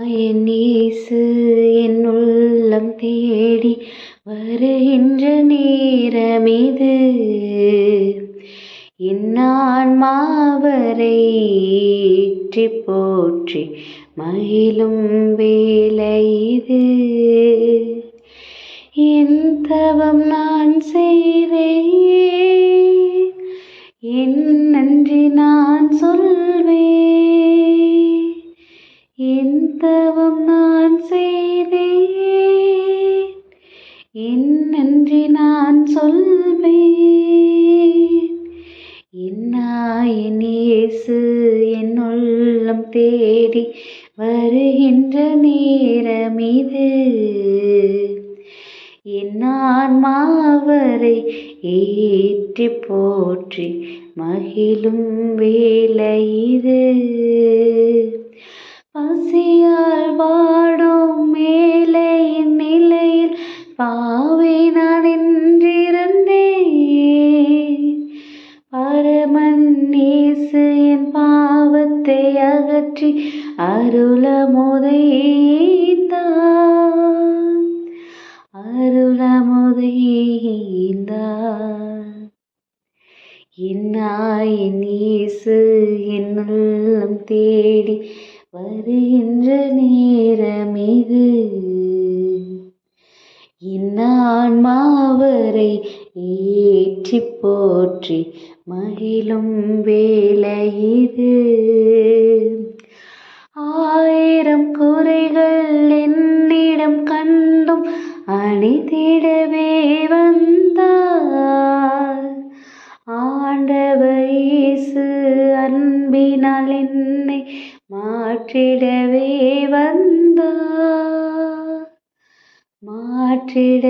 என் என் உள்ளம் தேடி வருகின்ற நேரமிது. என் ஆன்மாவரை ஏற்றி போற்றி மயிலும் வேலைது என் தவம் நான் செய்தேன் என் நன்றி நான் சொல்வேன். உள்ளம் தேடி வருகின்ற நேரம் இது என் ஆன்மாவரை ஏற்றி போற்றி மகிழும் வேலை இது பசியால் வாடும் மேலையின் நிலையில் பா பாவத்தை அகற்றி அருளமுதைத்தான் அருளமுதைந்தான். என்னாயின் இயேசு என் உள்ளம் தேடி வருகின்ற நேரம் இது. என் ஆன்மாவரை ஏற்றி போற்றி மகிழும் வேலை இது ஆயிரம் குறைகள் என்னிடம் கண்டும் அணிதிடவே வந்தார். ஆண்டவர் இயேசு அன்பினால் என்னை மாற்றிடவே வந்தார். மாற்றிட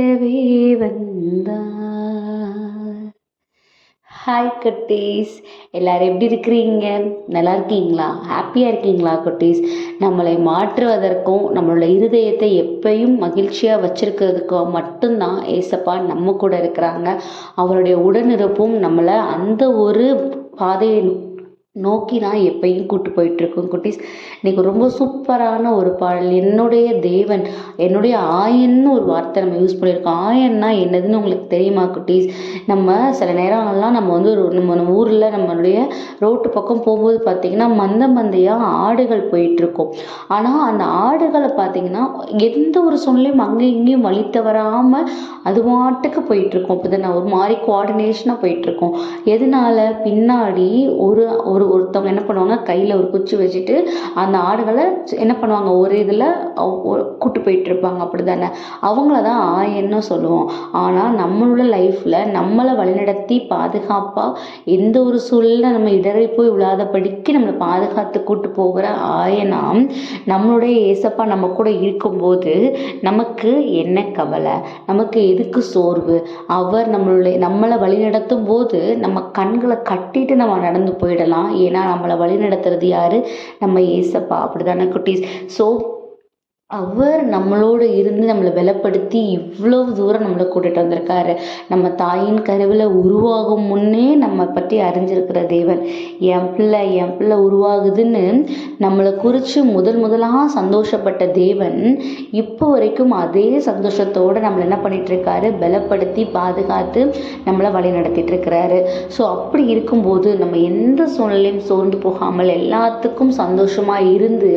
ஹாய் குட்டீஸ். எல்லோரும் எப்படி இருக்கிறீங்க? நல்லா இருக்கீங்களா? ஹாப்பியாக இருக்கீங்களா குட்டீஸ்? நம்மளை மாற்றுவதற்கும் நம்மளோட இருதயத்தை எப்பயும் மகிழ்ச்சியாக வச்சுருக்கிறதுக்கும் மட்டும்தான் ஏசப்பா நம்ம கூட இருக்கிறாங்க. அவருடைய உடனிருப்பும் நம்மளை அந்த ஒரு பாதையை நோக்கி தான் எப்பயும் கூட்டு போயிட்டுருக்கோம் குட்டீஸ். இன்னைக்கு ரொம்ப சூப்பரான ஒரு பாடல். என்னுடைய தேவன் என்னுடைய ஆயன்னு ஒரு வார்த்தை நம்ம யூஸ் பண்ணியிருக்கோம். ஆயன்னா என்னதுன்னு உங்களுக்கு தெரியுமா குட்டீஸ்? நம்ம சில நேரம்லாம் நம்ம வந்து ஒரு நம்ம நம்ம ஊரில் நம்மளுடைய ரோட்டு பக்கம் போகும்போது பார்த்திங்கன்னா மந்த மந்தையாக ஆடுகள் போயிட்டுருக்கோம். ஆனால் அந்த ஆடுகளை பார்த்திங்கன்னா எந்த ஒரு சூழ்நிலையும் அங்கேயும் இங்கேயும் வழி வராமல் அது பாட்டுக்கு போயிட்டுருக்கோம். இப்போ தான் ஒரு மாதிரி கோஆர்டினேஷனாக போயிட்டுருக்கோம். எதனால? பின்னாடி ஒரு ஒரு ஒரு ஒருத்தவங்க என்ன பண்ணுவாங்க கையில் ஒரு குச்சி வச்சுட்டு அந்த ஆடுகளை என்ன பண்ணுவாங்க ஒரு இதில் கூட்டு போயிட்டு இருப்பாங்க. அப்படி தானே அவங்கள தான் ஆயன்னு சொல்லுவோம். ஆனால் நம்மளோட லைஃப்பில் நம்மளை வழிநடத்தி பாதுகாப்பாக எந்த ஒரு சூழலில் நம்ம இடரை போய் விழாதபடிக்கு நம்மளை பாதுகாத்து கூட்டு போகிற ஆயனாம் நம்மளுடைய ஏசப்பா நம்ம கூட இருக்கும்போது நமக்கு என்ன கவலை? நமக்கு எதுக்கு சோர்வு? அவர் நம்மளுடைய நம்மளை வழிநடத்தும் போது நம்ம கண்களை கட்டிட்டு நம்ம நடந்து போயிடலாம். ஏன்னா நம்மளை வழி நடத்துறது யாரு? நம்ம ஏசப்பா. அப்படிதானே குட்டீஸ். ஸோ அவர் நம்மளோடு இருந்து நம்மளை பலப்படுத்தி இவ்வளவு தூரம் நம்மளை கூட்டிகிட்டு வந்திருக்காரு. நம்ம தாயின் கருவில் உருவாகும் முன்னே நம்ம பற்றி அறிஞ்சிருக்கிற தேவன். என் பிள்ளை என் பிள்ளை உருவாகுதுன்னு நம்மளை குறித்து முதல் முதலாக சந்தோஷப்பட்ட தேவன் இப்போ வரைக்கும் அதே சந்தோஷத்தோடு நம்மளை என்ன பண்ணிகிட்ருக்காரு பலப்படுத்தி பாதுகாத்து நம்மளை வழி நடத்திட்டு இருக்கிறாரு. ஸோ அப்படி இருக்கும்போது நம்ம எந்த சூழ்நிலையும் சோர்ந்து போகாமல் எல்லாத்துக்கும் சந்தோஷமாக இருந்து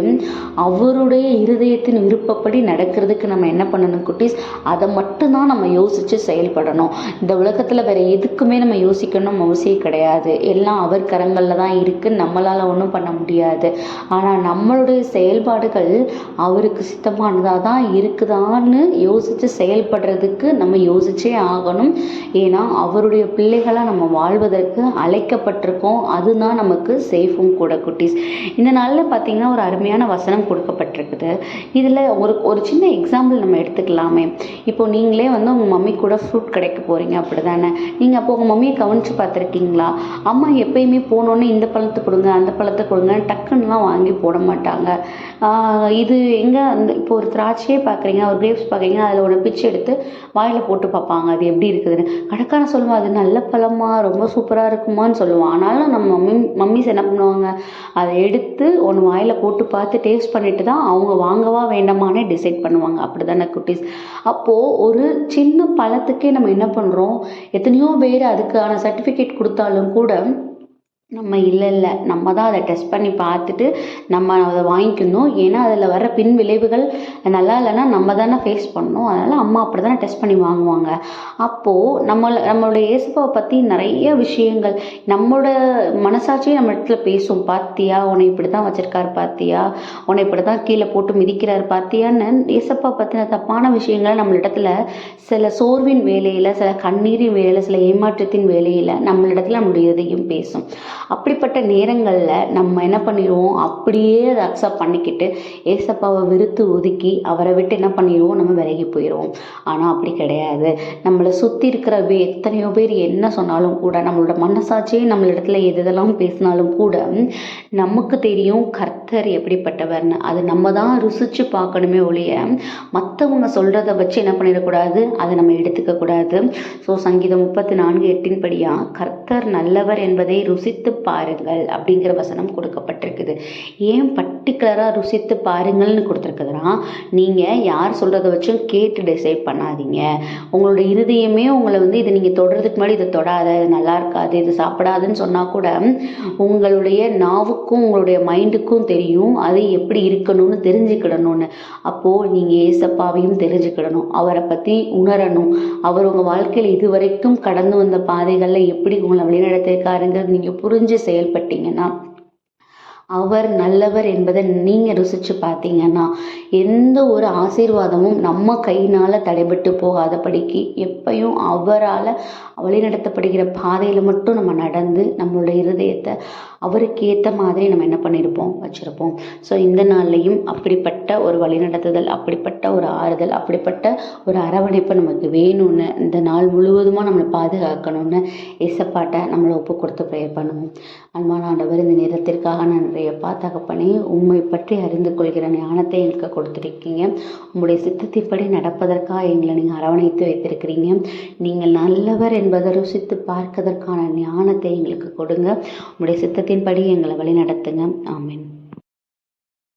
அவருடைய இருதயத்தின் விருப்பப்படி நடக்கிறதுக்கு நம்ம என்ன பண்ணணும் குட்டீஸ்? அதை மட்டும்தான் நம்ம யோசித்து செயல்படணும். இந்த உலகத்தில் வேறு எதுக்குமே நம்ம யோசிக்கணும் அவசியம் கிடையாது. எல்லாம் அவர் கரங்களில் தான் இருக்குது நம்மளால் ஒன்றும் பண்ண முடியாது. ஆனால் நம்மளுடைய செயல்பாடுகள் அவருக்கு சித்தமானதாக தான் இருக்குதான்னு யோசித்து செயல்படுறதுக்கு நம்ம யோசிச்சே ஆகணும். ஏன்னா அவருடைய பிள்ளைகளாக நம்ம வாழ்வதற்கு அழைக்கப்பட்டிருக்கோம். அதுதான் நமக்கு சேஃபும் கூட குட்டீஸ். இந்த நாளில் பார்த்தீங்கன்னா ஒரு அருமையான வசனம் கொடுக்கப்பட்டிருக்குது. இதில் இல்லை ஒரு ஒரு சின்ன எக்ஸாம்பிள் நம்ம எடுத்துக்கலாமே. இப்போ நீங்களே வந்து உங்கள் மம்மி கூட ஃப்ரூட் கடைக்கு போகிறீங்க அப்படி தானே நீங்கள் அப்போ உங்கள் மம்மியை கவனித்து பார்த்துருக்கீங்களா? அம்மா எப்பயுமே போனோன்னே இந்த பழத்தை கொடுங்க அந்த பழத்தை கொடுங்க டக்குன்னுலாம் வாங்கி போட மாட்டாங்க. இது எங்கே அந்த இப்போ ஒரு திராட்சையே பார்க்குறீங்க ஒரு கிரேப்ஸ் பார்க்குறீங்க அதில் ஒரு பிச்சு எடுத்து வாயில் போட்டு பார்ப்பாங்க. அது எப்படி இருக்குதுன்னு. கடைக்காரன் சொல்லுவான் அது நல்ல பழமா ரொம்ப சூப்பராக இருக்குமான்னு சொல்லுவான். ஆனாலும் நம்ம மம்மி மம்மிஸ் என்ன பண்ணுவாங்க? அதை எடுத்து ஒன்று வாயில் போட்டு பார்த்து டேஸ்ட் பண்ணிட்டு தான் அவங்க வாங்கவா வேண்டாமான்னு டிசைட் பண்ணுவாங்க. அப்படி தானே குட்டீஸ்? அப்போது ஒரு சின்ன பழத்துக்கே நம்ம என்ன பண்ணுறோம் எத்தனையோ பேர் அதுக்கான சர்டிஃபிகேட் கொடுத்தாலும் கூட நம்ம இல்லை இல்லை. நம்ம தான் அதை டெஸ்ட் பண்ணி பார்த்துட்டு நம்ம அதை வாங்கிக்கணும். ஏன்னா அதில் வர பின் விளைவுகள் நல்லா இல்லைன்னா நம்ம தானே ஃபேஸ் பண்ணணும். அதனால் அம்மா அப்படி தானே டெஸ்ட் பண்ணி வாங்குவாங்க. அப்போது நம்மள நம்மளுடைய இயேசுபாவை பற்றி நிறைய விஷயங்கள் நம்மளோட மனசாட்சியும் நம்ம இடத்துல பேசும். பார்த்தியா உன்னை இப்படி தான் வச்சுருக்காரு பார்த்தியா உன்னை இப்படி தான் கீழே போட்டு மிதிக்கிறாரு பார்த்தியான்னு இயேசப்பா பற்றின தப்பான விஷயங்களை நம்ம இடத்துல சில சோர்வின் வேலையில் சில கண்ணீரின் வேலையில் சில ஏமாற்றத்தின் வேலையில் நம்மளிடத்துல நம்மளுடைய இதையும் பேசும். அப்படிப்பட்ட நேரங்களில் நம்ம என்ன பண்ணிடுவோம் அப்படியே அதை அக்செப்ட் பண்ணிக்கிட்டு ஏசப்பாவை விருத்து ஒதுக்கி அவரை விட்டு என்ன பண்ணிடுவோம் நம்ம விலகி போயிடுவோம் ஆனால் அப்படி கிடையாது. நம்மளை சுற்றி இருக்கிற எத்தனையோ பேர் என்ன சொன்னாலும் கூட நம்மளோட மனசாட்சியே நம்மளிடத்துல எது எதெல்லாம் பேசினாலும் கூட நமக்கு தெரியும் கர்த்தர் எப்படிப்பட்டவர்னு. அது நம்ம தான் ருசித்து பார்க்கணுமே ஒழிய மற்றவங்க சொல்கிறத வச்சு என்ன பண்ணிடக்கூடாது? அதை நம்ம எடுத்துக்கக்கூடாது. ஸோ சங்கீதம் முப்பத்தி நான்கு எட்டின் படியாக கர்த்தர் நல்லவர் என்பதை ருசித்து பாருங்கள் அப்படிங்கிற வசனம் கொடுக்கப்பட்டிருக்குது. ஏன் பர்டிகுலராக ருசித்து பாருங்கள்னு கொடுத்துருக்குதுன்னா நீங்கள் யார் சொல்கிறத வச்சும் கேட்டு டிசைட் பண்ணாதீங்க. உங்களோட இருதயமே உங்களை வந்து இதை நீங்கள் தொடுறதுக்கு முன்னாடி இதை தொடாத இது நல்லா இருக்காது இது சாப்பிடாதுன்னு சொன்னால் கூட உங்களுடைய நாவுக்கும் உங்களுடைய மைண்டுக்கும் தெரியும் அது எப்படி இருக்கணும்னு தெரிஞ்சுக்கிடணும்னு. அப்போது நீங்கள் ஏசப்பாவையும் தெரிஞ்சுக்கிடணும் அவரை பற்றி உணரணும். அவர் உங்கள் வாழ்க்கையில் இதுவரைக்கும் கடந்து வந்த பாதைகளில் எப்படி உங்களை வழிநடத்திருக்காருங்கிறது நீங்கள் புரிஞ்சு புரிஞ்சு செயல்பட்டீங்கன்னா அவர் நல்லவர் என்பதை நீங்கள் ருசித்து பார்த்தீங்கன்னா எந்த ஒரு ஆசீர்வாதமும் நம்ம கையினால் தடைபட்டு போகாதபடிக்கு எப்பயும் அவரால் வழிநடத்தப்படுகிற பாதையில் மட்டும் நம்ம நடந்து நம்மளோட இருதயத்தை அவருக்கு ஏற்ற மாதிரி நம்ம என்ன பண்ணியிருப்போம் வச்சுருப்போம். ஸோ இந்த நாள்லையும் அப்படிப்பட்ட ஒரு வழிநடத்துதல் அப்படிப்பட்ட ஒரு ஆறுதல் அப்படிப்பட்ட ஒரு அரவணைப்பு நமக்கு வேணும்னு இந்த நாள் முழுவதுமாக நம்மளை பாதுகாக்கணும்னு இசப்பாட்டை நம்மளை ஒப்பு கொடுத்து ப்ரேயர் பண்ணுவோம். அன்பான ஆண்டவர் இந்த நேரத்திற்காக நன்றியப்பா பண்ணி உண்மை பற்றி அறிந்து கொள்கிற ஞானத்தை எங்களுக்கு கொடுத்துருக்கீங்க. உங்களுடைய சித்தத்தின்படி நடப்பதற்காக எங்களை நீங்கள் அரவணைத்து வைத்திருக்கிறீங்க. நீங்கள் நல்லவர் என்பதை ருசித்து பார்க்கதற்கான ஞானத்தை எங்களுக்கு கொடுங்க. உங்களுடைய சித்தத்தை சித்தத்தின்படி எங்களை வழி நடத்துங்க ஆமீன்.